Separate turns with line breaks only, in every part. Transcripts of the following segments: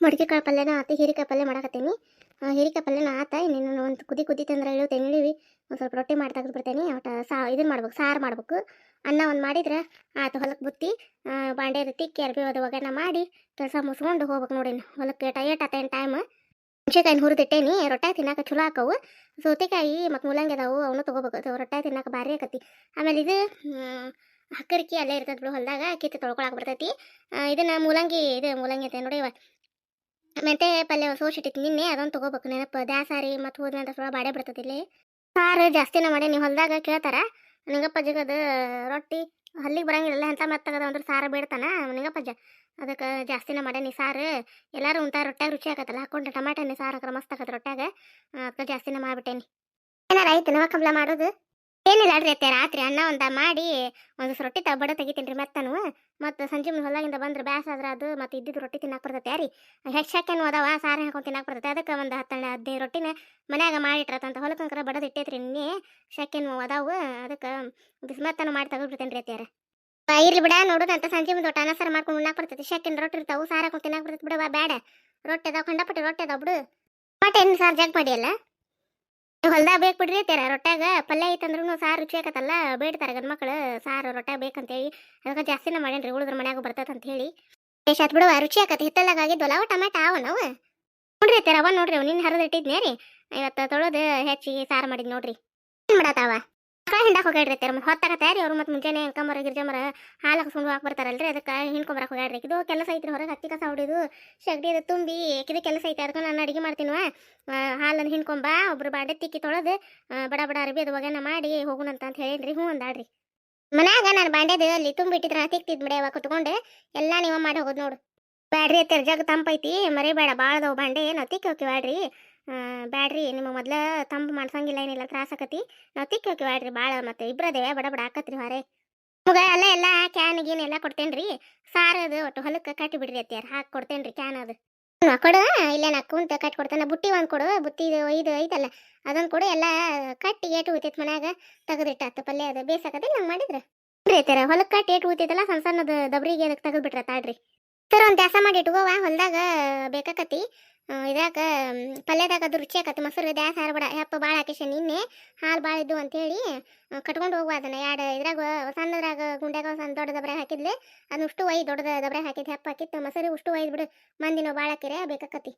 ಮಡಿಕೆಕಾಳು ಪಲ್ಯನ ಆತು ಹೀರಿಕಾಯಿ ಪಲ್ಯ ಮಾಡಕತ್ತೀನಿ. ಹೀರಿಕಾಯಿ ಪಲ್ಯನ ಆತ, ಇನ್ನೇನು ಒಂದು ಕುದಿ ಕುದಿ ತಂದ್ರೆ ಇಳಿಯುತ್ತೆ ಇಳಿವಿ ಒಂದು ಸ್ವಲ್ಪ ರೊಟ್ಟಿ ಮಾಡಿ ತೆಗೆದು ಬಿಡ್ತೇನೆ. ಒಟ್ಟು ಸಾ ಇದನ್ನು ಮಾಡ್ಬೇಕು, ಸಾರು ಮಾಡ್ಬೇಕು. ಅನ್ನ ಒಂದು ಮಾಡಿದ್ರೆ ಆತು ಹೊಲಕ್ಕೆ ಬುತ್ತಿ ಬಾಂಡೆ ತಿಕ್ಕಿ ಅರ್ಬಿ ಅದು ಒಗ್ಗರಣೆ ಮಾಡಿ ಕೆಲಸ ಮುಸ್ಕೊಂಡು ಹೋಗ್ಬೇಕು ನೋಡಿ. ಹೊಲಕ್ಕೆ ಟೈಟ್ ಆತೇನು ಟೈಮ್ ಹುಣಸೆಕಾಯಿನ ಹುರಿದಿಟ್ಟೇನಿ ರೊಟ್ಟಿ ತಿನ್ನಕ್ಕೆ ಚಲೋ ಹಾಕವು ಸೌತೆಕಾಯಿ ಮತ್ತು ಮೂಲಂಗಿ ಅದಾವು, ಅವನು ತೊಗೋಬೇಕು. ಅದು ರೊಟ್ಟಿ ತಿನ್ನಕ್ಕೆ ಭಾರಿ ಆಕತಿ. ಆಮೇಲೆ ಇದು ಹಕ್ಕರಿಕಿ ಅಲ್ಲೇ ಇರ್ತದೆ ಹೊಲದಾಗ, ಕಿತ್ತು ತೊಳ್ಕೊಳಕ್ಕೆ ಬರ್ತೈತಿ. ಇದನ್ನು ಮೂಲಂಗಿ, ಇದು ಮೂಲಂಗಿ ಅಂತ ನೋಡಿ ಮೆಂತೆ ಪಲ್ಯ ಸೋಸಿಟ್ಟಿತ್ತು ನಿನ್ನೆ ಅದೊಂದು ತೊಗೋಬೇಕು ನೆನಪು. ದ್ಯಾಸಾರಿ ಮತ್ತು ಹೋದ ಅಂತ ಸ್ವಲ್ಪ ಬಾಡೆ ಬಿಡ್ತೈತಿ ಇಲ್ಲಿ. ಸಾರು ಜಾಸ್ತಿನ ಮಾಡಿ ನೀವು ಹೊಲದಾಗ ಕೇಳ್ತಾರ, ನಿಂಗಪ್ಪ ಜಗದ ರೊಟ್ಟಿ ಹಲ್ಲಿಗೆ ಬರಂಗಿಲ್ಲ ಅಂತ ಮತ್ತೆ ಅಂದ್ರೆ ಸಾರು ಬೇಡ್ತಾನ ನಿಂಗಪ್ಪಜ್ಜ ಅದಕ್ಕೆ ಜಾಸ್ತಿನ ಮಾಡೇನಿ ಸಾರು. ಎಲ್ಲರೂ ಉಂಟ ರೊಟ್ಟಾಗ ರುಚಿ ಆಗತ್ತಲ್ಲ ಹಾಕೊಂಡು ಟಮಾಟ ಎಣ್ಣೆ ಸಾರು ಹಾಕ್ರೆ ಮಸ್ತ್ ಆಗತ್ತೆ ರೊಟ್ಟಾಗ ಅದಕ್ಕೆ ಜಾಸ್ತಿನ ಮಾಡಿಬಿಟ್ಟೇನಿ. ಏನಾರ ನವ ಕಬ್ಲ ಮಾಡೋದು? ಏನಿಲ್ಲ ಅಡ್ರಿ ಅತ್ತೆ, ರಾತ್ರಿ ಅನ್ನ ಒಂದ ಮಾಡಿ ಒಂದು ರೊಟ್ಟಿ ತಬ್ಬಡ ತೆಗಿತೀನಿ ರೀ ಮೆತ್ತನು. ಮತ್ತು ಸಂಜೆ ಮುಂದೆ ಹೊಲಗಿಂದ ಬಂದ್ರೆ ಬ್ಯಾಸ ಆದ್ರೆ ಅದು, ಮತ್ತು ಇದ್ದಿದ್ದು ರೊಟ್ಟಿ ತಿನ್ನಕ್ಕೆ ಬರ್ತೈತೆ ರೀ ಹೆಚ್ಚಾಕೇನು ಅದಾವ, ಸಾರು ಹಾಕೊಂಡು ತಿನ್ನಕ್ಕೆ ಬರ್ತೈತೆ? ಅದಕ್ಕೆ ಒಂದು ಹತ್ತೆರಡು ಹದಿನೈದು ರೊಟ್ಟಿನ ಮನ್ಯಾಗ ಮಾಡಿಟ್ರತಂತ ಹೊಲಕ್ಕಂಕರ ಬಡದು ಇಟ್ಟೈತ್ರಿ ನಿನ್ನೆ. ಶಾಕೇನು ಅದಾವು, ಅದಕ್ಕೆ ಬಿಸ್ಮತ್ತನ ಮಾಡಿ ತಗೊಳ್ಬಿಡ್ತೇನೆ ರೀ ಅತ್ಯಾರ ಇರ್ಲಿ ಬಿಡ ನೋಡೋದಂತ ಸಂಜೆ ಮುಂದೆ ಒಟ್ಟು ಅನ್ನ ಮಾಡ್ಕೊಂಡು ಉಣ್ಣಾಕ್ ಬರ್ತೈತಿ. ಶಾಕಿನ ರೊಟ್ಟಿ ಇರ್ತಾವು, ಸಾರು ಹಾಕೊಂಡು ತಿನ್ನಕ್ಕೆ ಬರ್ತೈತಿ ಬಿಡವಾ ಬೇಡ ರೊಟ್ಟಿ ಅದಾವ, ಖಂಡಪಟ್ಟಿ ರೊಟ್ಟಿ ಅದಾವ ಬಿಡು. ಮತ್ತೆ ಏನು ಸಾರು ಜಗ್ ಮಾಡಿಯಲ್ಲ? ಹೊಲ್ದಾಗ ಬೇಕು ಬಿಡ್ರಿ, ತೇರ ರೊಟ್ಟಾಗ ಪಲ್ಯ ಐತಂದ್ರೂ ಸಾರು ರುಚಿ ಆಕತ್ತಲ್ಲ, ಬೇಡ್ತಾರೆ ಗಂಡು ಮಕ್ಳು ಸಾರು ಬೇಕಂತ ಬೇಕಂತೇಳಿ. ಅದಕ್ಕೆ ಜಾಸ್ತಿನ ಮಾಡೇನ್ರಿ, ಉಳಿದ್ರ ಮನ್ಯಾಗ ಬರ್ತೈತೆ ಅಂತ ಹೇಳಿ ಬೇಷ್ ಬಿಡುವ, ರುಚಿ ಆಕತ್ತೆ ಹಿತ್ತಲ್ದಾಗ ಆಗಿದ್ವಲ್ಲ ಅವ ಟಮಾಟ ಅವ ನಾವು. ನೋಡ್ರಿ ತೇರ, ಅವ ನೋಡ್ರಿ ನಿನ್ನ ಹರಿದು ಇಟ್ಟಿದ್ನೇ ರೀ? ಇವತ್ತು ತೊಳೆದು ಹೆಚ್ಚಿಗೆ ಸಾರು ಮಾಡಿದ್ ನೋಡ್ರಿ. ಏನು ಮಾಡತ್ತಾವ? ಮಕ್ಕಳ ಹಿಂಡಕ್ಕೆ ಹೋಗ್ಯಾಡ್ರಿ ಮತ್ತೆ ಹೊತ್ತಾಗತ್ತೆ ರೀ ಅವ್ರು ಮತ್ತೆ ಮುಂಜಾನೆ ಅಂಕಮರ ಗಿರ್ಜಮರ ಹಾಲು ಹಾಕ್ಸ್ಕೊಂಡು ಹಾಕಿ ಬರ್ತಾರಲ್ರಿ. ಅದಕ್ಕೆ ಹಿಂಡ್ಕೊಂಬರಕ್ಕೆ ಹೋಗ್ಯಾಡ್ರಿ ಇದು ಕೆಲಸ ಐತ್ರಿ ಹೊರಗೆ ಹತ್ತಿ ಕಸ ಹೊಡಿದು, ಶಗಡಿ ಅದು ತುಂಬಿ ಇದು ಕೆಲಸ ಐತೆ. ಅದಕ್ಕೆ ನಾನು ಅಡಿಗೆ ಮಾಡ್ತೀನಿವ. ಹಾಲನ್ನು ಹಿಂಡ್ಕೊಂಬ ಒಬ್ರು ಬಾಂಡೆ ತಿಕ್ಕಿ ತೊಳೆದು ಬಡ ಬಡ ಅರ್ಬಿ ಅದು ಮಾಡಿ ಹೋಗುಣಂತ ಅಂತ ಹೇಳಿದ್ರಿ ಹ್ಞೂ ಅಂದಾಡ್ರಿ ಮನ್ಯಾಗ ನಾನು ಬಾಂಡೆದು ಅಲ್ಲಿ ತುಂಬಿಟ್ಟಿದ್ರ ತಿಕ್ತಿದ್ ಬಿಡಿ ಅವಾಗ ಕುತ್ಕೊಂಡು, ಎಲ್ಲ ನೀವ ಮಾಡಿ ಹೋಗೋದು ನೋಡು. ಬ್ಯಾಡ್ರಿ ಅತ್ತರ ಜಗ್ ತಂಪೈತಿ ಮರಿಬೇಡ ಭಾಳದವು ಬಾಂಡೆ ನಾವು ತಿಕ್ಕಿ ಹೋಗಿ ಬ್ಯಾಡ್ರಿ ಬ್ಯಾಡ್ರಿ ನಿಮಗೆ ಮೊದ್ಲ ತಂಪು ಮಾಡ್ಸಂಗಿಲ್ಲ, ಏನಿಲ್ಲ, ತ್ರಾಸ ಆಕತಿ. ನಾವು ತಿಕ್ಕಿ ಬ್ಯಾಡ್ರಿ ಭಾಳ ಮತ್ತೆ ಇಬ್ರದೇ ಬಡ ಬಡ ಆಕತ್ರಿ ಹೊರೆ. ನಿಮಗೆ ಅಲ್ಲ ಎಲ್ಲ ಕ್ಯಾನ್ ಗೀನ್ ಎಲ್ಲ ಕೊಡ್ತೇನ್ರಿ. ರೀ ಸಾರದು ಒಟ್ಟು ಹೊಲಕ್ಕೆ ಕಟ್ಟಿ ಬಿಡ್ರಿ ಅತ್ತಿಯಾರ, ಹಾಕಿ ಕೊಡ್ತೇನ್ರಿ ಕ್ಯಾನ್ ಅದು. ಕೊಡು ಇಲ್ಲೇ ನಾ ಕುಂತ ಕಟ್ಟಿ ಕೊಡ್ತಾನೆ, ಬುಟ್ಟಿ ಒಂದು ಕೊಡು, ಬುತ್ತಿ ಇದು ಐತಲ್ಲ, ಅದೊಂದು ಕೊಡು, ಎಲ್ಲ ಕಟ್ಟಿ ಏಟು ಉಳಿತೈತಿ ಮನ್ಯಾಗ, ತೆಗೆದಿಟ್ಟ ಪಲ್ಯ ಅದು ಬೇಸಾಕತ್ತೆ ನಂಗೆ ಮಾಡಿದ್ರೆ? ಐತಾರ ಹೊಲಕ್ಕೆ ಕಟ್ಟಿ ಏಟು ಉಳಿತೈತಲ್ಲ ಸಣ್ಣ ಸಣ್ಣದು ದಬ್ರಿಗೆ ಅದಕ್ಕೆ ತೆಗೆದು ಬಿಟ್ರೆ ತಾಡ್ರಿ ಸರ್, ಒಂದು ಕೆಲಸ ಮಾಡಿ ಇಟ್ಕೋವ, ಹೊಲದಾಗ ಬೇಕಾಕತಿ. ಮ್, ಪಲ್ಯದಾಗ ಅದು ರುಚಿ ಆಕತ್ತೆ ಮೊಸರು ದ್ಯಾಸ ಹಾರಬೇಡ ಹೆಪ್ಪ ಭಾಳ ಹಾಕಿಸ ನಿನ್ನೆ ಹಾಲು ಭಾಳ ಇದ್ದು ಅಂತೇಳಿ ಕಟ್ಕೊಂಡು ಹೋಗುವ ಅದನ್ನ. ಎರಡು ಇದ್ರಾಗ ಸಣ್ಣದ್ರಾಗ ಗುಂಡ್ಯಾಗ ಸಣ್ಣ ದೊಡ್ಡ ದಬ್ರೆ ಹಾಕಿದ್ಲೆ ಅದನ್ನ ಉಷ್ಟು ಒಯ್ ದೊಡ್ಡದ ದಬ್ರೆ ಹಾಕಿದ್ ಹೆಪ್ಪ ಹಾಕಿತ್ತು. ಮೊಸರು ಉಷ್ಟು ಒಯ್ದು ಬಿಡು ಮಂದಿನ ಭಾಳ ಹಾಕಿರೆ ಬೇಕಾಕತಿ.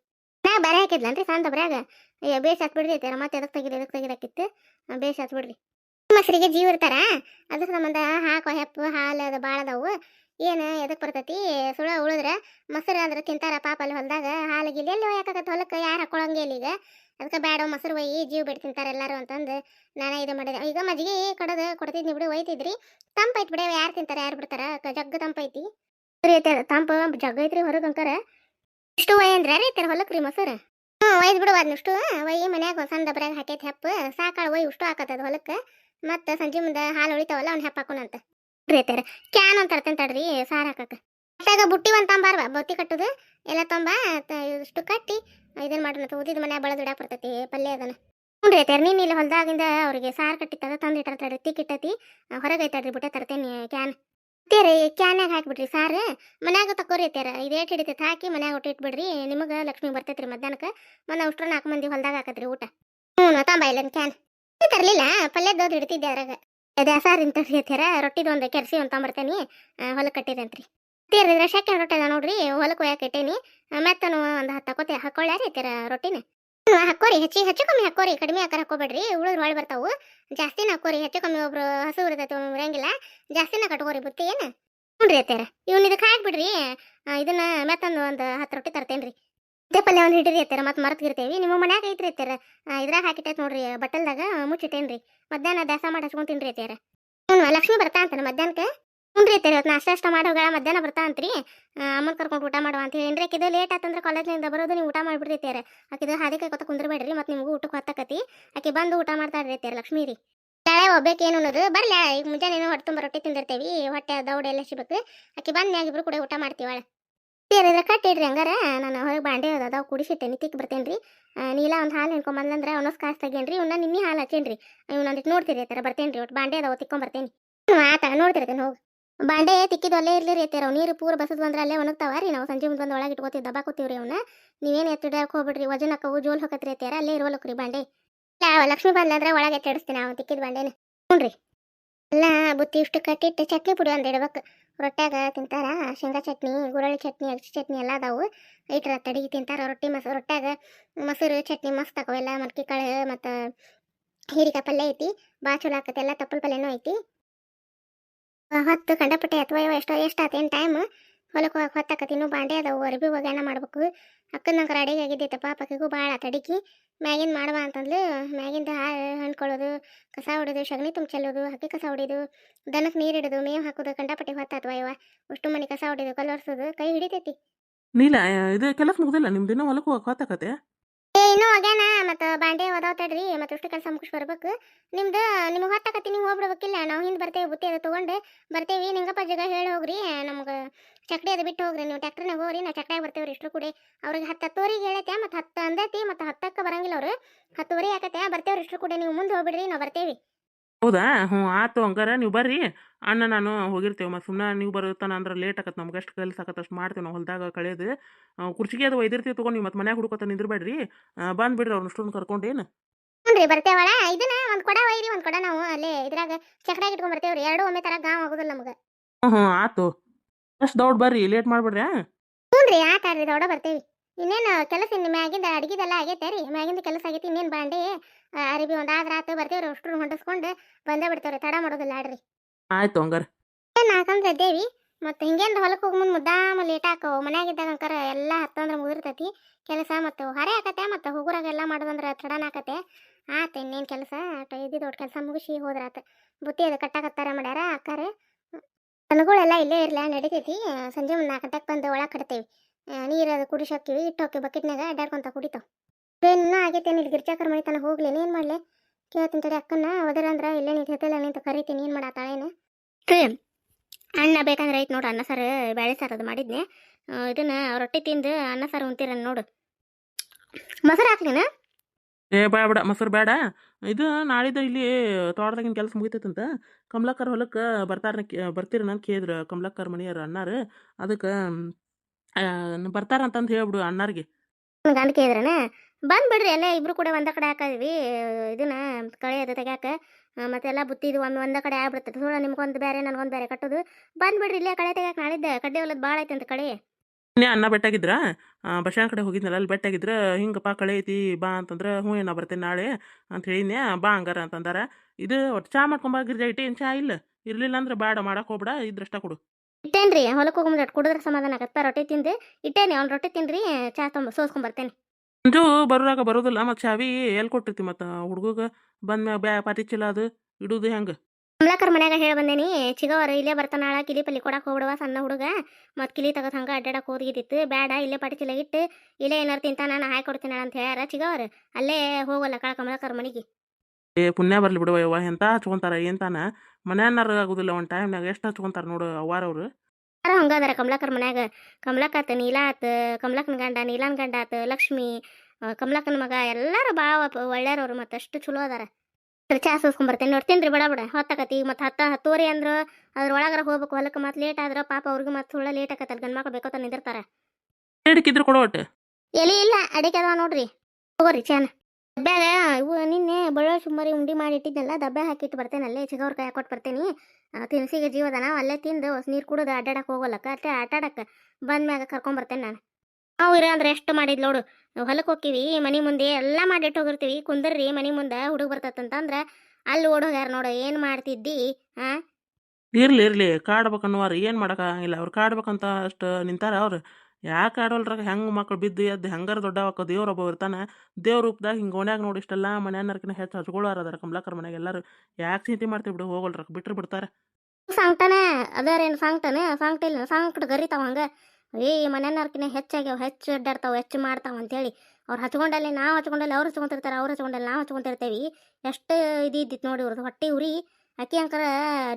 ನಾ ಬರ ಹಾಕಿದ್ಲನ್ರಿ ಸಣ್ಣ ದಬ್ರಾಗ. ಅಯ್ಯೋ ಬೇಸ್ ಹತ್ ಬಿಡ್ರಿ ಮತ್ತೆ ಅದಕ್ಕೆ ತೆಗಿರಿ ಅದಕ್ಕೆ ತೆಗಿದಾಕಿತ್ತು ಬೇಸ್ ಹತ್ ಬಿಡ್ರಿ. ಮೊಸರಿಗೆ ಜೀವ ಇರ್ತಾರ ಅದಕ್ಕೆ ಸಂಬಂಧ ಹಾಕೋ ಹೆಪ್ಪು ಹಾಲು ಅದು ಭಾಳ ಅದಾವು. ಏನು ಎದಕ್ಕೆ ಬರ್ತೈತಿ? ಸುಳ ಉಳಿದ್ರೆ ಮೊಸರು ಆದ್ರೆ ತಿಂತಾರ ಪಾಪ ಅಲ್ಲಿ ಹೊಲದಾಗ. ಹಾಲು ಎಲ್ಲಿ ಯಾಕಾಗತ್ತೆ ಹೊಲಕ್ಕೆ? ಯಾರು ಹಾಕೊಳಂಗೆ ಇಲ್ಲ ಈಗ? ಅದಕ್ಕೆ ಬೇಡ ಮೊಸರು ಒಯ್ಯಿ ಜೀವ ಬಿಟ್ಟು ತಿಂತಾರೆ ಎಲ್ಲರೂ ಅಂತಂದು ನಾನು ಇದು ಮಾಡಿದೆ. ಈಗ ಮಜ್ಜಿಗೆ ಕೊಡೋದು ಕೊಡ್ತಿದ್ನಿ ಬಿಡು, ಒಯ್ತಿದ್ರಿ. ತಂಪೈತಿ ಬಿಡ, ಯಾರು ತಿಂತಾರೆ, ಯಾರು ಬಿಡ್ತಾರ? ಜಗ್ಗ ತಂಪೈತಿ ತಂಪ ಜಗ್ಗ ಐತ್ರಿ ಹೊರಗೆ ಅಂಕರ. ಇಷ್ಟು ಒಯ್ ಅಂದ್ರೆ ರೀ ಹೊಲಕ್ಕೆ ರೀ ಮೊಸರು? ಹ್ಞೂ ಒಯ್ದು ಬಿಡು ಇಷ್ಟು. ಒಯ್ಯಿ ಮನ್ಯಾಗ ಸಣ್ಣ ಡಬ್ರ್ಯಾಗ ಹಾಕೈತಿ ಹೆಪ್ಪು ಸಾಕಾಳು ಒಯ್ ಉಷ್ಟು ಹಾಕತ್ತದ ಹೊಲಕ್ಕೆ. ಮತ್ತೆ ಸಂಜೆ ಮುಂದೆ ಹಾಲು ಉಳಿತಾವಲ್ಲ, ಅವ್ನು ಹೆಪ್ಪ ರೀತಿಯರ ಕ್ಯಾನ್ ಅಂತ ತರ್ತೇನೆ ತಡ್ರಿ, ಸಾರು ಹಾಕಕ್ಕೆ ಬುಟ್ಟಿ ಒಂದು ತಂಬಾರ್ವ ಬೊತ್ತಿ ಕಟ್ಟುದು, ಎಲ್ಲ ತಂಬ ಇಷ್ಟು ಕಟ್ಟಿ ಇದನ್ನ ಮಾಡೋಣ ಉದಿದ ಮನೆ ಬಳದು ಇಡಾಕ್ ಬರ್ತೈತಿ, ಪಲ್ಯ ಅದನ್ನ ಹ್ಞೂ ರೀ ನೀನು ಇಲ್ಲಿ ಹೊಲದಾಗಿಂದ ಅವ್ರಿಗೆ ಸಾರು ಕಟ್ಟಿತ್ತದ, ತಂದು ಇಟ್ಟಿರ್ತಾಡ್ರಿ ತಿಕ್ಕಿಟ್ಟತಿ ಹೊರಗೆ ಐತಡ್ರಿ ಬುಟ್ಟೆ ತರ್ತೇನೆ ಕ್ಯಾನ್ ತೇರಿ ಕ್ಯಾನ್ಯಾಗ ಹಾಕ್ಬಿಡ್ರಿ ಸಾರು, ಮನ್ಯಾಗ ತಕೋರಿ ತೇರ ಇದೇಟ್ ಹಿಡಿತೈತೆ ಹಾಕಿ ಮನ್ಯಾಗ ಒಟ್ಟು ಇಟ್ಬಿಡ್ರಿ, ನಿಮಗೆ ಲಕ್ಷ್ಮಿ ಬರ್ತೈತ್ರಿ ಮಧ್ಯಾಹ್ನಕ್ಕೆ ಮೊನ್ನೆ ಅಷ್ಟ್ರ ನಾಲ್ಕು ಮಂದಿ ಹೊಲದಾಗ ಹಾಕತ್ರಿ ಊಟ. ಹ್ಞೂ ತಂಬ ಇಲ್ಲ ಕ್ಯಾನ್ ತರಲಿಲ್ಲ ಪಲ್ಯದ್ದು ಇಡ್ತಿದ್ದೆ ಅದ್ರಾಗ. ಅದೇ ಸಾರು ಇಂತ ಹೇಳ್ತೀರ? ರೊಟ್ಟಿದು ಒಂದು ಕೆರ್ಸಿ ಒಂದು ತೊಂಬರ್ತೇನೆ ಹೊಲಕ್ಕೆ ಕಟ್ಟಿದಂತ್ರಿ. ತೀರಿದ್ರೆ ಶೆಕೆ ರೊಟ್ಟಿ ಅದ ನೋಡ್ರಿ. ಹೊಲಕ್ಕೆ ಒಯ್ಯಾಕೆ ಇಟ್ಟೇನಿ. ಮೆತ್ತನು ಒಂದು ಹತ್ತು ಹಾಕೋತಿ ಹಾಕೊಳ್ಳಾರಿ ತೀರ ರೊಟ್ಟಿನ? ಹಾಕೋರಿ ಹೆಚ್ಚಿ ಹೆಚ್ಚು ಕಮ್ಮಿ ಹಾಕೋರಿ ಕಡಿಮೆ ಹಾಕರ್ ಹಾಕೋಬೇಡ್ರಿ ಉಳಿದ್ರೆ ಹೊಳೆ ಬರ್ತಾವು. ಜಾಸ್ತಿನ ಹಾಕೋರಿ ಹೆಚ್ಚು ಕಮ್ಮಿ ಒಬ್ರು ಹಸು ಇರ್ತೈತಿ ಇರಂಗಿಲ್ಲ ಜಾಸ್ತಿನ ಕಟ್ಕೋರಿ ಬುತ್ತಿ ಏನು? ಹ್ಞೂ ರೀ ಅತ್ಯಾರ ಇವ್ನ ಇದಕ್ಕೆ ಹಾಕ್ಬಿಡ್ರಿ. ಇದನ್ನ ಮೆತ್ತಂದು ಒಂದು ಹತ್ತು ರೊಟ್ಟಿ ತರ್ತೇನ್ರಿ. ಇದೇ ಪಲ್ಯ ಒಂದು ಹಿಡಿರಿ ಅತ್ತಾರ ಮತ್ತೆ ಮರ್ತಿರ್ತೇವಿ ನಿಮ್ಮ ಮನ್ಯಾಗ ಐತ್ರಿ ಅತ್ಯಾರ ಇದ್ರಾಗ ಹಾಕಿಟ್ಟೈತೆ ನೋಡ್ರಿ, ಬಟ್ಟಲ್ದಾಗ ಮುಚ್ಚಿಟ್ಟೇನ್ರಿ. ಮಧ್ಯಾಹ್ನ ದಾಸ ಮಾಡಿ ಹಚ್ಕೊಂಡು ತಿನ್ರಿ ಅತ್ತಾರ ಹ್ಞೂ ಲಕ್ಷ್ಮಿ ಬರ್ತಾ ಅಂತಾನೆ ಮಧ್ಯಾಹ್ನಕ್ಕೆ? ಹ್ಞೂ ರೀ ಅತ್ತಾರ ಇವತ್ತು ನಾಷ್ಟ ಅಷ್ಟ ಮಾಡಿ ಹೋಗಳ ಮಧ್ಯಾಹ್ನ ಬರ್ತಾ ಅಂತ್ರಿ. ಅಮ್ಮನ ಕರ್ಕೊಂಡು ಊಟ ಮಾಡುವ ಅಂತ ಹೇಳಿ. ಇದು ಲೇಟ್ ಆತಂದ್ರೆ ಕಾಲೇಜ್ನಿಂದ ಬರೋದು ನೀವು ಊಟ ಮಾಡಿಬಿಡ್ರಿ ಅತ್ತಾರ ಆಕಿದು ಹಾದಿ ಕೈ ಕೊತ್ತ ಕುಂದ್ರಬೇಡ್ರಿ, ಮತ್ತೆ ನಿಮಗೂ ಊಟಕ್ಕೆ ಹೊತ್ತಕತಿ ಆಕೆ ಬಂದು ಊಟ ಮಾಡ್ತಾಳ್ರಿ ಅತ್ತಾರ ಲಕ್ಷ್ಮೀ ರೀ. ನಾಳೆ ಒಬ್ಬೇಕೇನು ಅನ್ನೋದು? ಬರ್ಲ ಈಗ ಮುಂಜಾನೆ ಹೊಟ್ಟೆ ತುಂಬ ರೊಟ್ಟಿ ತಿಂದಿರ್ತೇವಿ, ಹೊಟ್ಟೆ ದೌಡ್ ಎಲ್ಲ ಸಿಬೇಕು ಆಕಿ ಬಂದು ಇಬ್ರು ಕೂಡ ಊಟ ಮಾಡ್ತೀವಳ ಸೇರಿದ್ರೆ ಕಟ್ಟಿಡ್ರಿ ಹಂಗಾರ. ನಾನು ಹೊರಗೆ ಬಾಂಡೆ ಅದಾವ ಕುಡಿಸಿಟ್ಟೇನಿ ತಿಕ್ ಬರ್ತೇನೆ ರೀ ನೀಲ ಒಂದು ಹಾಲು ಹಿಡ್ಕೊಂಬಂದ್ರೆ ಅವನಸ್ ಕಾಸು ತಗೇನ್ರಿ ಇವನ್ನ ನಿನ್ನೆ ಹಾಲು ಹಚ್ಚೇನ್ರಿ ಇವ್ನೊಂದಿಟ್ಟು ನೋಡ್ತೀರಿ ಆತರ ಬರ್ತೇನೆ ರೀ ಒಟ್ಟು ಬಾಂಡೆ ಅದಾವ ತಿಕ್ಕೊಂಬರ್ತೇನೆ ಆತ ನೋಡ್ತಿರ್ತೇನೆ ಹೋಗಿ. ಬಾಂಡೆ ತಿಕ್ಕಿದ್ದು ಅಲ್ಲೇ ಇರ್ಲಿ ರೀ ಅವ್ ನೀರು ಪೂರ ಬಸದ್ ಬಂದ್ರೆ ಅಲ್ಲೇ ಒಣಗ್ತಾವ ರೀ ನಾವು ಸಂಜೆ ಮುಂದೆ ಬಂದು ಒಳಗೆ ಇಟ್ಕೋತೀವಿ ದಬ್ಬಾಕೋತೀವಿ ರೀ ಅವನ್ನ ನೀವೇನ್ ಎತ್ತಿಡಕ್ಕೆ ಹೋಗ್ಬಿಡ್ರಿ. ವಜನ ಹಾಕವು ಜೋಲ್ ಹೋಗತ್ರಿ ಅತ್ತಾರ. ಅಲ್ಲೇ ಇರೋಲಕ್ರಿ ಬಾಂಡೆ. ಲಕ್ಷ್ಮಿ ಬಂದ್ರೆ ಒಳಗೆ ಎತ್ತಿಡಿಸ್ತೀನಿ ನಾವು ತಿಕ್ಕಿದ ಬಾಂಡೆನ. ಹ್ಞೂ ರೀ ಎಲ್ಲ ಬುತ್ತಿ ಇಷ್ಟು ಕಟ್ಟಿಟ್ಟು ಚಟ್ನಿ ಪುಡಿ ಒಂದು ಇಡ್ಬೇಕು. ರೊಟ್ಯಾಗ ತಿಂತಾರ, ಶೇಂಗಾ ಚಟ್ನಿ, ಗುರಳಿ ಚಟ್ನಿ, ಅಗಸಿ ಚಟ್ನಿ ಎಲ್ಲ ಅದಾವು. ಇಟ್ರ ತಡಿಗೆ ತಿಂತಾರ ರೊಟ್ಟಿ ಮಸ, ರೊಟ್ಯಾಗ ಮೊಸರು, ಚಟ್ನಿ ಮಸ್ತ್ ಆಕವೆಲ್ಲ ಮಡ್ಕೆ ಕಾಳು ಮತ್ತು ಹೀರಿಕಾಯಿ ಪಲ್ಯ ಐತಿ, ಭಾಳ ಚಲೋ ಆಕತಿ ಎಲ್ಲ ತಪ್ಪಲ್ ಪಲ್ಯನೂ ಐತಿ. ಹೊತ್ತು ಕಂಡಪಟ್ಟೆ ಅಥವಾ ಎಷ್ಟೋ ಎಷ್ಟು ಆತೇನು ಟೈಮ್ ಹೊಲಕ್ಕೆ ಹೋಗಕ್ಕೆ ಹೊತ್ತಾಕತಿ ಇನ್ನೂ ಬಾಂಡೆ ಅದಾವು. ಅರ್ಬಿ ಒಗ್ಗರಣೆ ಮಾಡ್ಬೇಕು. ಅಕ್ಕನ ನಂಗೆ ಅಡಿಗೆ ಆಗಿದ್ದೈತೆ ಪಾಪಕ್ಕಿಗೂ ಭಾಳ ತಡಿಕಿ. ಮ್ಯಾಗಿಂದ ಮಾಡುವ ಅಂತಂದ್ಲು. ಮ್ಯಾಗಿಂದ ಹಾ ಹಣ್ಕೊಳ್ಳೋದು ಕಸ ಹೊಡೆದು ಸಗಣಿ ತುಂಬ ಚೆಲ್ಲೋದು, ಹಕ್ಕಿ ಕಸ ಹೊಡೆದು ದನಕ್ಕೆ ನೀರು ಇಡೋದು, ಮೇವು ಹಾಕೋದು, ಕಂಡಾಪಟ್ಟಿ ಹೊತ್ತಾತ್ವ ಇವ. ಉಷ್ಟು ಮನೆ ಕಸ ಹೊಡೆದು, ಕಲ್ಲು ಒರ್ಸೋದು, ಕೈ ಹಿಡಿತೈತಿ.
ನೀಲ, ಇದು ಕೆಲಸ ಮುಗ್ದಿಲ್ಲ ನಿಮ್ದು ಇನ್ನೂ ಹೊಲಕ್ಕೆ ಹೋಗಕ್ಕೆ ಹೊತ್ತಾಕತೆ
ಏ ಇನ್ನೂ ಆಗ್ಯಾನ? ಮತ್ತು ಬಾಂಡೆ ಒದಾವ್ ತಡ್ರಿ ಅಷ್ಟು ಕೆಲಸ ಮುಗಿಸ್ ಬರ್ಬೇಕು. ನಿಮ್ದು, ನಿಮ್ಗೆ ಹೊತ್ತಾಕತ್ತಿ ನೀವು ಹೋಗ್ಬಿಡ್ಬೇಕಿಲ್ಲ. ನಾವು ಹಿಂದೆ ಬರ್ತೇವೆ, ಬುತ್ತಿ ಅದು ತೊಗೊಂಡು ಬರ್ತೇವೆ. ನಿಂಗಪ್ಪ ಜಗ ಹೇಳಿ ಹೋಗ್ರಿ. ನಮ್ಗೆ ಚಕ್ಡಿ ಅದು ಬಿಟ್ಟು ಹೋಗ್ರಿ. ನೀವು ಟ್ಯಾಕ್ಟ್ರಿನಾಗ ಹೋಗ್ರಿ, ನಾವು ಚಕ್ಡ್ಯಾಗ ಬರ್ತೇವೆ ರೀ ಇಷ್ಟು ಕೂಡಿ. ಅವ್ರಿಗೆ ಹತ್ತು ಹತ್ತುವರೆಗೆ ಹೇಳತ್ತೆ ಮತ್ತು ಹತ್ತು ಅಂದೈತಿ ಮತ್ತು ಹತ್ತಕ್ಕೆ ಬರಂಗಿಲ್ಲ ಅವ್ರು. ಹತ್ತುವರೆ ಆಕತ್ತೆ ಬರ್ತೇವ್ರಿ ಇಷ್ಟು ಕೂಡಿ. ನೀವು ಮುಂದೆ ಹೋಗ್ಬಿಡ್ರಿ, ನಾವು ಬರ್ತೇವೆ.
ಹೌದಾ? ಹ್ಞೂ ಆತು ಹಂಗಾರ ನೀವು ಬರ್ರಿ. ಅಣ್ಣ ನಾನು ಹೋಗಿರ್ತೇವೆ ಮತ್ತು ಸುಮ್ಮನೆ ನೀವು ಬರುತ್ತಾನ ಅಂದ್ರೆ ಲೇಟ್ ಆಗತ್ತೆ ನಮ್ಗೆ ಎಷ್ಟು ಕೆಲಸ ಆಗತ್ತೆ ಅಷ್ಟು ಮಾಡ್ತೇವೆ ನಾವು ಹೊಲದಾಗ ಕಳೆಯೋದು ಕುರ್ಚಿಗೆ ಅದು ಒಯ್ದಿರ್ತೀವಿ ತೊಗೊಂಡು ನೀವು ಮತ್ತೆ ಮನ್ಯಾಗ ಹುಡುಕೋತ ನಿಂದಿರ್ಬೇಡ್ರಿ. ಬಂದ್ಬಿಡ್ರಿ ಅವ್ರನ್ನ ಅಷ್ಟೊಂದು ಕರ್ಕೊಂಡೇನು
ಹ್ಞೂ ಬರ್ತೇವಳ ಇದನ್ನ ಒಂದು ಕೊಡ ಒಯ್ರಿ ಒಂದು ಕೊಡ ನಾವು ಅಲ್ಲೇ ಇದ್ರಾಗ ಚಕ್ರಾಗಿ ಇಟ್ಕೊಂಡು ಬರ್ತೇವ್ರಿ ಎರಡು ಒಮ್ಮೆ ತರ ಗಾಂವ್ ಆಗೋದಿಲ್ಲ ನಮ್ಗೆ.
ಹ್ಞೂ ಹ್ಞೂ ಆತು. ಅಷ್ಟು ದೌಡ್ ಬರ್ರಿ ಲೇಟ್ ಮಾಡ್ಬೇಡ್ರಿ?
ಹ್ಞೂ ರೀ ಆತಾರ್ರಿ ದೊಡ್ಡ ಬರ್ತೇವಿ. ಇನ್ನೇನು ಕೆಲಸ ಇನ್ನು ಮ್ಯಾಗಿಂದ ಅಡಿಗೆದೆಲ್ಲ ಆಗೈತೆ ರೀ. ಮ್ಯಾಗಿಂದ ಕೆಲಸ ಆಗೈತಿ ಇನ್ನೇನು ಬಾಂಡೆ ಅರಿಬಿ ಒಂದು ಆದ್ರೆ ಆತು ಬರ್ತೇವ್ರಿ. ಅಷ್ಟು ಹೊಂಡಿಸ್ಕೊಂಡು ಬಂದೇ ಬಿಡ್ತೇವ್ರಿ. ತಡ ಮಾಡೋದಿಲ್ಲ ಆಡ್ರಿ.
ಆಯ್ತು ಹಂಗಾರ.
ಏನು ಇದ್ದೇವಿ ದೇವಿ ಮತ್ತು ಹಿಂಗೇನು ಹೊಲಕ್ಕೆ ಹೋಗಿ ಮುಂದೆ ಮುದ್ದಾಮ ಲೇಟ್ ಹಾಕೋ. ಮನ್ಯಾಗಿದ್ದಾಗ ಅಂಕರ ಎಲ್ಲ ಹತ್ತಂದ್ರೆ ಮುಗಿರ್ತೈತಿ ಕೆಲಸ ಮತ್ತು ಹೊರೆ ಆಕತೆ ಮತ್ತು ಹುಗುರಾಗ ಎಲ್ಲ ಮಾಡೋದಂದ್ರೆ ತಡನ ಆಕತೆ ಆತ ಇನ್ನೇನು ಕೆಲಸ? ಆಟ ದೊಡ್ಡ ಕೆಲಸ ಮುಗಿಸಿ ಹೋದ್ರಾತ ಬುತ್ತಿ ಅದು ಕಟ್ಟಾಕತ್ತಾರ ಮಾಡ್ಯಾರ ಅಕ್ಕಾರ. ದನಗಳೆಲ್ಲ ಇಲ್ಲೇ ಇರಲ್ಲ ನಡಿತೈತಿ. ಸಂಜೆ ಮುಂದೆ ನಾಲ್ಕು ಗಂಟೆಗೆ ಬಂದು ಒಳಗೆ ಕಟ್ತೇವಿ. ನೀರು ಅದು ಇಟ್ಟು ಹಾಕಿ ಬಕೆಟ್ನಾಗ ಅಡ್ಡಾಡ್ಕೊಂತ ಕುಡಿತಾವ ಇನ್ನೂ ಆಗೈತೆ ಇಲ್ಲಿ ಗಿರ್ಜಾಕರ್ ಮನೆ ತನಕ ಹೋಗ್ಲಿ ಏನು ಮಾಡಲಿ? ಕೇಳ್ತೀನಿ ತಡಿ ಅಕ್ಕನ ಹೋದ್ರ ಅಂದ್ರೆ ಇಲ್ಲೇ ನಿಂತು ಹೇಳ್ತಿಲ್ಲ ನಿಂತ ಕರಿತೀನಿ ಏನು ಏನ ಅಣ್ಣ ಬೇಕಂದ್ರೆ ಐತೆ ನೋಡು ಅನ್ನ ಸಾರು ಬೇಳೆ ಸಾರು ಅದು ಮಾಡಿದ್ನಿ. ಇದನ್ನ ರೊಟ್ಟಿ ತಿಂದು ಅನ್ನ ಸಾರು ಉಂತೀರ ನೋಡು. ಮೊಸರು ಹಾಕ್ಲಿನ?
ಏ ಬೇಡ ಬಡ ಮೊಸರು ಬೇಡ ಇದು ನಾಳಿದ ಇಲ್ಲಿ ತೋಟದಾಗಿನ ಕೆಲಸ ಮುಗಿತೈತಂತ. ಕಮಲಾಕರ್ ಹೊಲಕ್ಕೆ ಬರ್ತಾರ ಬರ್ತೀರ ನಾನು ಕೇಳಿದ್ರು ಕಮಲಾಕರ್ ಮನೆಯವ್ರು ಅಣ್ಣಾರು ಅದಕ್ಕೆ ಬರ್ತಾರಂತಂದು ಹೇಳ್ಬಿಡು ಅಣ್ಣಾರಿಗೆ.
ಗಂಡ ಕೇಳಿದ್ರನ ಬಂದ್ ಬಿಡ್ರಿ ಎಲ್ಲ ಇಬ್ರು ಕೂಡ ಒಂದ ಕಡೆ ಹಾಕಿದ್ವಿ ಇದನ್ನ ಕಳೆ ಅದು ತೆಗ್ಯಾಕ ಮತ್ತೆ ಮತ್ತೆಲ್ಲ ಬುತ್ತಿದು ಒಂದು ಒಂದ ಕಡೆ ಆಗ್ಬಿಡ್ತದೆ. ನೋಡ ನಿಮ್ಗೊಂದು ಬೇರೆ ನನಗೊಂದು ಬೇರೆ ಕಟ್ಟೋದು. ಬಂದ್ ಬಿಡ್ರಿ ಇಲ್ಲೇ ಕಳೆ ತೆಗ್ಯಾಕ ನಾಳಿದ್ದೆ ಕಡ್ಡೆ ಹೊಲದ್ ಭಾಳ ಐತೆ ಅಂತ ಕಳೆ
ಇನ್ನೇ ಅನ್ನ ಬೆಟ್ಟಾಗಿದ್ರ? ಬಸ್ಟ್ಯಾಂಡ್ ಕಡೆ ಹೋಗಿದ್ನಲ್ಲ ಅಲ್ಲಿ ಬೆಟ್ಟಾಗಿದ್ರ ಹಿಂಗಪ್ಪ ಕಳೆ ಐತಿ ಬಾ ಅಂತಂದ್ರೆ ಹ್ಞೂ ನಾ ಬರ್ತೇನೆ ನಾಳೆ ಅಂತ ಹೇಳಿದ್ನೆ ಬಾ ಹಂಗಾರ ಅಂತಂದಾರ. ಇದು ಒಟ್ಟು ಚಾ ಮಾಡ್ಕೊಂಬ ಗಿರ್ಜಾ ಇಟ್ಟು ಏನು ಚಾ ಇಲ್ಲ? ಇರ್ಲಿಲ್ಲ ಅಂದ್ರೆ ಬೇಡ ಮಾಡಕ್ಕೆ ಹೋಗ್ಬೇಡ ಇದ್ರಷ್ಟ ಕೊಡು.
ಇಟ್ಟೇನ್ರಿ ಹೊಲಕ್ಕೆ ಹೋಗೋ ಕುಡಿದ್ರೆ ಸಮಾಧಾನ ಆಗತ್ತ ರೊಟ್ಟಿ ತಿಂದು ಇಟ್ಟೇನಿ ಅವ್ನು ರೊಟ್ಟಿ ತಿನ್ರಿ ಚಾ ತೊಂಬ ಸೋಸ್ಕೊಂಡ್ ಬರ್ತೇನೆ.
ಅಂಜು ಬರೋರಾಗ ಬರೋದಿಲ್ಲ ಮತ್ತು ಚಾವಿ ಎಲ್ಲಿ ಕೊಟ್ಟಿರ್ತಿ ಮತ್ತು ಹುಡುಗಗೆ? ಬಂದ ಬ್ಯಾ ಪಾಟಿ ಚೀಲ ಅದು ಇಡುದು ಹೆಂಗೆ?
ಕಮಲಾಕರ್ ಮನ್ಯಾಗ ಹೇಳಿ ಬಂದೇನಿ ಚಿಗವರ ಇಲ್ಲೇ ಬರ್ತಾನಾಳ ಕಿಲಿ ಪಲ್ಲಿ ಕೊಡಕ್ಕೆ ಹೋಗ್ಬಿಡವ ಸಣ್ಣ ಹುಡುಗ. ಮತ್ತು ಕಿಲಿ ತೆಗೆದು ಹಂಗೆ ಅಡ್ಡಾಡಕ್ಕೆ ಹೋಗಿದ್ದಿತ್ತು ಬೇಡ ಇಲ್ಲೇ ಪಾಟಿ ಚೀಲ ಇಟ್ಟು ಇಲ್ಲೇ ಏನಾರು ತಿಂತಾನ ನಾನು ಹಾಯ್ ಕೊಡ್ತೀನಿ ಅಂತ ಹೇಳ್ಯಾರ ಚಿಗವರ ಅಲ್ಲೇ ಹೋಗಲ್ಲ ಕಳ ಕಮಲಾಕರ್ ಮನೆಗೆ.
ಏ ಪುಣ್ಯ ಬರ್ಲಿ ಬಿಡುವ ಯವ್ವ ಎಂತ ಹಚ್ಕೊಂತಾರ ಏನ್ತಾನ ಮನ್ಯಾನಾರ ಆಗುದಿಲ್ಲ ಒಂದು ಟೈಮ್ನಾಗ ಎಷ್ಟು ಹಚ್ಕೊಂತಾರ ನೋಡು ಅವ್ವಾರವ್ರು
ಅವ್ರು. ಹಂಗದಾರ ಕಮಲಾಕರ್ ಮನ್ಯಾಗ ಕಮಲಾಕ ಆತ ನೀಲಾ ಆತ ಕಮಲಾಕನ ಗಂಡ ನೀಲಾನ್ ಗಂಡ ಆತ ಲಕ್ಷ್ಮಿ ಕಮಲಾಕನ ಮಗ ಎಲ್ಲರೂ ಬಾಳ ಒಳ್ಳೆಯವ್ರು ಮತ್ತೆ ಅಷ್ಟು ಚಲೋ ಅದಾರ. ಚಾ ಸೋಸ್ಕೊಂಡ್ ಬರ್ತೇನೆ ನೋಡ್ತೀನಿ ರೀ ಬಡ ಬಡ ಹೊತ್ತಾಕತಿ ಈಗ ಮತ್ತೆ ಹತ್ತ ಹತ್ತುವರೆ ಅಂದ್ರೆ ಅದ್ರ ಒಳಗಾರ ಹೋಗ್ಬೇಕು ಹೊಲಕ್ಕೆ ಮತ್ತೆ ಲೇಟ್ ಆದ್ರೆ ಪಾಪ ಅವ್ರಿಗೆ ಮತ್ತೆ ಸುಳ್ಳ ಲೇಟ್ ಆಕತ್ತಲ್ಲ ಗಂಡು ಮಕ್ಳು ಬೇಕೋತ ನಿಂದಿರ್ತಾರ. ಎಲ್ಲಿ ಇಲ್ಲ ಅಡಿಕೆ ಅದಾವ ನೋಡ್ರಿ. ಹೋಗೋರಿ ಚಾನ. ಡಬ್ಬ್ಯಾಗ ಇವು ನಿನ್ನೆ ಬಳ್ಳ ಸುಮ್ಮರಿ ಉಂಡಿ ಮಾಡಿ ಇಟ್ಟಿದ್ನಲ್ಲ ಡಬ್ಬೆ ಹಾಕಿಟ್ಟು ಬರ್ತೇನೆ, ಅಲ್ಲೇ ಚಿಗವ್ರ ಕೈ ಕೊಟ್ಟು ಬರ್ತೇನೆ. ತಿನ್ಸಿಗೆ ಜೀವದ ನಾವು ಅಲ್ಲೇ ತಿಂದು ಹೊಸ ನೀರು ಕುಡಿದು ಅಡ್ಡಾಡಕ್ಕೆ ಹೋಗಲ್ಲಕ್ಕ ಅಷ್ಟೇ ಆಟಾಡಕ್ಕೆ ಬಂದ್ಮ್ಯಾಗ ಕರ್ಕೊಂಬರ್ತೇನೆ ನಾನು. ನಾವು ಇರ ಅಂದ್ರೆ ಎಷ್ಟು ಮಾಡಿದ್ ನೋಡು ಹೊಲಕ್ಕೆ ಹೋಗ್ತೀವಿ ಮನೆ ಮುಂದೆ ಎಲ್ಲ ಮಾಡಿಟ್ಟು ಹೋಗಿರ್ತೀವಿ, ಕುಂದರ್ರಿ ಮನೆ ಮುಂದೆ ಹುಡುಗ ಬರ್ತತ್ತಂತಂದ್ರೆ ಅಲ್ಲಿ ಓಡ್ ಹೋಗ್ಯಾರ ನೋಡು, ಏನು ಮಾಡ್ತಿದ್ದಿ ಹಾಂ
ಇರ್ಲಿ ಇರ್ಲಿ ಕಾಡ್ಬೇಕನ್ನುವಾರ ಏನು ಮಾಡೋಕ್ಕಾಗಿಲ್ಲ ಅವ್ರು ಕಾಡ್ಬೇಕಂತ ಅಷ್ಟು ನಿಂತಾರ ಅವ್ರು. ಯಾಕೆ ಆಡೋಲ್ರಾಗ ಹೆಂಗೆ ಮಕ್ಳು ಬಿದ್ದು ಎದ್ದು ಹೆಂಗಾರ ದೊಡ್ಡವಕ್ಕ ದೇವ್ರೊಬ್ಬ ಇರ್ತಾನೆ? ದೇವ್ರ ರೂಪದಾಗ ಹಿಂಗೆ ಓಣ್ಯಾಗ ನೋಡಿ ಇಷ್ಟೆಲ್ಲ ಮನೆಯನ್ನರ್ಕಿನ ಹೆಚ್ಚು ಹಚ್ಕೊಳ್ಳೋರು ಅದರ ಕಮಲಾಕರ್ ಮನೆಗೆ ಎಲ್ಲರೂ. ಯಾಕೆ ಚಿಂತೆ ಮಾಡ್ತೀವಿ ಬಿಡು ಹೋಗಲ್ರ ಬಿಟ್ಟರು ಬಿಡ್ತಾರೆ.
ಸಾಂಗ್ತಾನೆ ಅದಾರೇನು ಸಾಂಗ್ತಾನೆ ಸಾಂಗ್ಟ ಇಲ್ಲ ಸಾಂಗ್ಟ್ ಗರಿತಾವ ಹಂಗೆ. ಏ ಮನೆಯನ್ನರ್ಕಿನ ಹೆಚ್ಚಾಗ್ಯಾವ ಹೆಚ್ಚು ಅಡ್ಡಾಡ್ತಾವ ಹೆಚ್ಚು ಮಾಡ್ತಾವ ಅಂತೇಳಿ. ಅವ್ರು ಹಚ್ಕೊಂಡಲ್ಲಿ ನಾವು ಹಚ್ಕೊಂಡಲ್ಲಿ ಅವ್ರು ಹಚ್ಕೊಂತಿರ್ತಾರೆ ಅವ್ರು ಹಚ್ಕೊಂಡಲ್ಲಿ ನಾವು ಹಚ್ಕೊಂತಿರ್ತೇವಿ. ಎಷ್ಟು ಇದು ಇದ್ದಿತ್ತು ನೋಡಿ ಅವ್ರದ್ದು ಹೊಟ್ಟೆ ಉರಿ. ಅಕ್ಕಿ ಅಂಕರ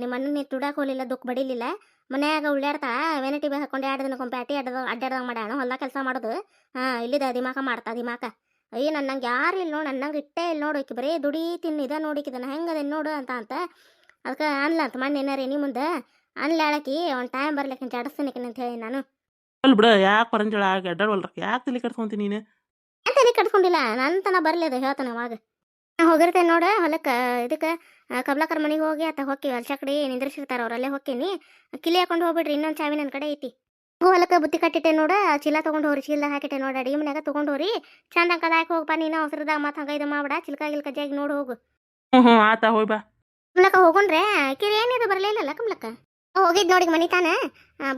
ನಿಮ್ಮ ಅಣ್ಣನ ತುಡಾಕ್ ಹೋಗಲಿಲ್ಲ ದುಃಖ ಬಡಿಲಿಲ್ಲ. ಮನ್ಯಾಗ ಉಳ್ಳಾಡ್ತಾ ವೆನಟಿ ಬಿ ಹಾಕೊಂಡು ಎರಡು ದಿನಕ್ಕೊಮ್ಮೆ ಪ್ಯಾಟಿ ಅಡ್ಡದ ಅಡ್ಡಾಡ್ದಂಗೆ ಮಾಡ್ಯಾಣ ಹೊಲ ಕೆಲಸ ಮಾಡೋದು. ಹಾಂ ಇಲ್ಲಿದ ದಿಮಾಕ ಮಾಡ್ತಾ ದಿಮಾಕ. ಅಯ್ಯ ನನ್ನಂಗೆ ಯಾರು ಇಲ್ಲ ನೋಡು ನನ್ನಂಗೆ ಇಟ್ಟೇ ಇಲ್ಲ ನೋಡು ಈಕಿ ಬರೀ ದುಡಿ ತಿನ್ನಿದ ನೋಡಿಕಿದನ ಹೆಂಗದ ನೋಡು ಅಂತ ಅಂತ. ಅದಕ್ಕೆ ಅನ್ಲ ಅಂತ ಮಣ್ಣು ಏನಾರ ನೀ ಮುಂದೆ. ಅನ್ಲಾಳಕಿ ಒಂದು ಟೈಮ್ ಬರ್ಲಿಕ್ಕೆ ಜಾಡಿಸ್ತೀನಿ ಅಂತ ಹೇಳಿ ನಾನು.
ಅಲ್ ಬಿಡ ಯಾಕೆ ಪರಂಜಳ ಆಗಿ ಅಡ್ಡಾಡ್ವಲ್ರ ಯಾಕೆ ತಲೆ ಕಟ್ಕೊಂತೀನಿ ನೀನು?
ತಲೆ ಕಟ್ಕೊಂಡಿಲ್ಲ ನನ್ನ ತನ ಬರಲಿ ಅದು ಹೇಳ್ತಾನೆ ಅವಾಗ. ನಾ ಹೋಗಿರ್ತೇನೆ ನೋಡ ಹೊಲಕ್ಕೆ ಇದಕ್ಕೆ ಕಬ್ಲಾಕರ್ ಮನೆಗೆ ಹೋಗಿ ಆತ ಹೋಗಿ ಅಲ್ಲಿ ಚಕಡಿ ನಿಂದ್ರಿಸಿರ್ತಾರ ಅವರಲ್ಲೇ ಹೊಕ್ಕೇನಿ. ಕಿಲಿ ಹಾಕೊಂಡು ಹೋಗ್ಬಿಡ್ರಿ ಇನ್ನೊಂದು ಚಾವಿ ನನ್ನ ಕಡೆ ಐತಿ. ಹೊಲಕ್ಕೆ ಬುತ್ತಿ ಕಟ್ಟಿಟ್ಟೆ ನೋಡ ಚೀಲ ತೊಗೊಂಡು ಹೋಗ್ರಿ ಚೀಲ ಹಾಕಿಟ್ಟೆ ನೋಡ ಅಡಿಗೆ ಮನ್ಯಾಗ ತೊಗೊಂಡು ಹೋಗ್ರಿ. ಚಂದ ಕದಾಕ್ ಹೋಗಪ್ಪ ನೀನು ಅವಸರದಾಗ ಮತ್ತೆ ಹಂಗ ಇದು ಮಾಡ್ಬೇಡ ಚಿಲ್ಕ ಗಿಲ್ಕ ಜಾಗಿ ನೋಡಿ ಹೋಗು.
ಹ್ಞೂ ಹ್ಞೂ ಆತ ಹೋಯ್ ಬಾ.
ಕಮ್ಲಕ್ಕ ಹೋಗೊಂಡ್ರೆ? ಕಿರಿ ಏನಿದು ಬರಲಿಲ್ಲಲ್ಲ ಕಮಲಕ್ಕ? ಹೋಗಿದ್ ನೋಡಿ ಮನಿ ತಾನ.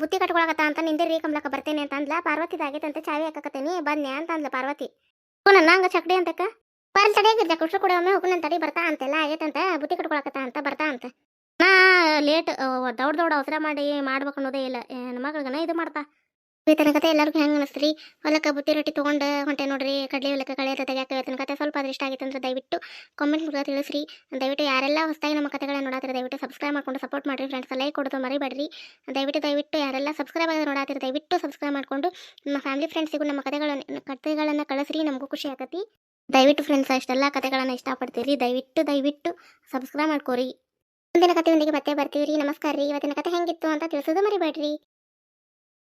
ಬುತ್ತಿ ಕಟ್ಕೊಳಕತ್ತ ಅಂತ ನಿಂದಿರಿ ಕಮಲಕ್ಕ ಬರ್ತೇನೆ ಅಂತ ಅಂದ್ಲ. ಪಾರ್ವತಿ ಆಗೈತಂತೆ ಚಾವಿ ಹಾಕಕತ್ತೇನಿ ಬನ್ನಿ ಅಂತ ಅಂದ್ಲ ಪಾರ್ವತಿ. ನನ್ನ ಹಂಗ ಚಕ್ಡಿ ಅಂತಕ್ಕ? ಬರ್ಲ್ ತಡಿಯಾಗಿರ್ಜ ಕುಡ್ಸು ಕೂಡ, ಒಮ್ಮೆ ಹೋಗುನ ತಡಿ ಬರ್ತಾ ಅಂತೆಲ್ಲ ಆಗೈತಂತ ಬುತ್ತಿ ಕಟ್ಕೊಳಕತ್ತ ಅಂತ, ಬರ್ತಾ ಅಂತ. ನಾ ಲೇಟ್ ದೌಡ್ ದೌಡ್ ಅವಸರ ಮಾಡಿ ಮಾಡ್ಬೇಕು ಅನ್ನೋದೇ ಇಲ್ಲ. ಮಗಳಿಗನ ಇದು ಮಾಡ್ತಾ. ಇವತ್ತಿನ ಕತೆ ಎಲ್ಲರಿಗೂ ಹೆಂಗೆ ಅನಿಸ್ತ್ರಿ ಹೊಲಕ್ಕೆ ಬುತ್ತಿ ರೊಟ್ಟಿ ತೊಗೊಂಡು ಹೊಂಟೆ ನೋಡ್ರಿ, ಕಡಲೆ ಹೊಲಕ್ಕೆ ಕಳೆ ತೆಗಿಯಾಕ ಇವತ್ತಿನ ಕತೆ ಸ್ವಲ್ಪ ಅದ್ರ ಇಷ್ಟ ಆಗಿತ್ತು ಅಂದ್ರೆ ದಯವಿಟ್ಟು ಕಾಮೆಂಟ್ ಮೂಲಕ ತಿಳಿಸ್ರಿ. ದಯವಿಟ್ಟು ಯಾರೆಲ್ಲ ಹೊಸದಾಗಿ ನಮ್ಮ ಕತೆಗಳನ್ನ ನೋಡಾತಿರ, ದಯವಿಟ್ಟು ಸಬ್ಸ್ಕ್ರೈಬ್ ಮಾಡ್ಕೊಂಡು ಸಪೋರ್ಟ್ ಮಾಡಿರಿ ಫ್ರೆಂಡ್ಸ್ ಲೈಕ್ ಕೊಡೋದು ಮರಿಬೇಡ್ರಿ. ದಯವಿಟ್ಟು ದಯವಿಟ್ಟು ಯಾರೆಲ್ಲ ಸಬ್ಸ್ಕ್ರೈಬ್ ಆಗಿ ನೋಡಾತಿರ, ದಯವಿಟ್ಟು ಸಬ್ಸ್ಕ್ರೈಬ್ ಮಾಡ್ಕೊಂಡು ನಮ್ಮ ಫ್ಯಾಮಿಲಿ ಫ್ರೆಂಡ್ಸಿಗೂ ನಮ್ಮ ಕತೆಗಳನ್ನು ಕತೆಗಳನ್ನು ಕಳಿಸ್ರಿ, ನಮಗೂ ಖುಷಿ ಆಗತಿ. ದಯವಿಟ್ಟು ಫ್ರೆಂಡ್ಸ್ ಅಷ್ಟೆಲ್ಲ ಕತೆಗಳನ್ನು ಇಷ್ಟಪಡ್ತೀರಿ. ದಯವಿಟ್ಟು ದಯವಿಟ್ಟು ಸಬ್ಸ್ಕ್ರೈಬ್ ಮಾಡ್ಕೋರಿ. ಮುಂದಿನ ಕಥೆಯೊಂದಿಗೆ ಮತ್ತೆ ಬರ್ತೀವಿ ರೀ ನಮಸ್ಕಾರ ರೀ ಇವತ್ತಿನ ಕತೆ ಹೆಂಗಿತ್ತು ಅಂತ ತಿಳಿಸೋದು ಮರಿಬೇಡ್ರಿ.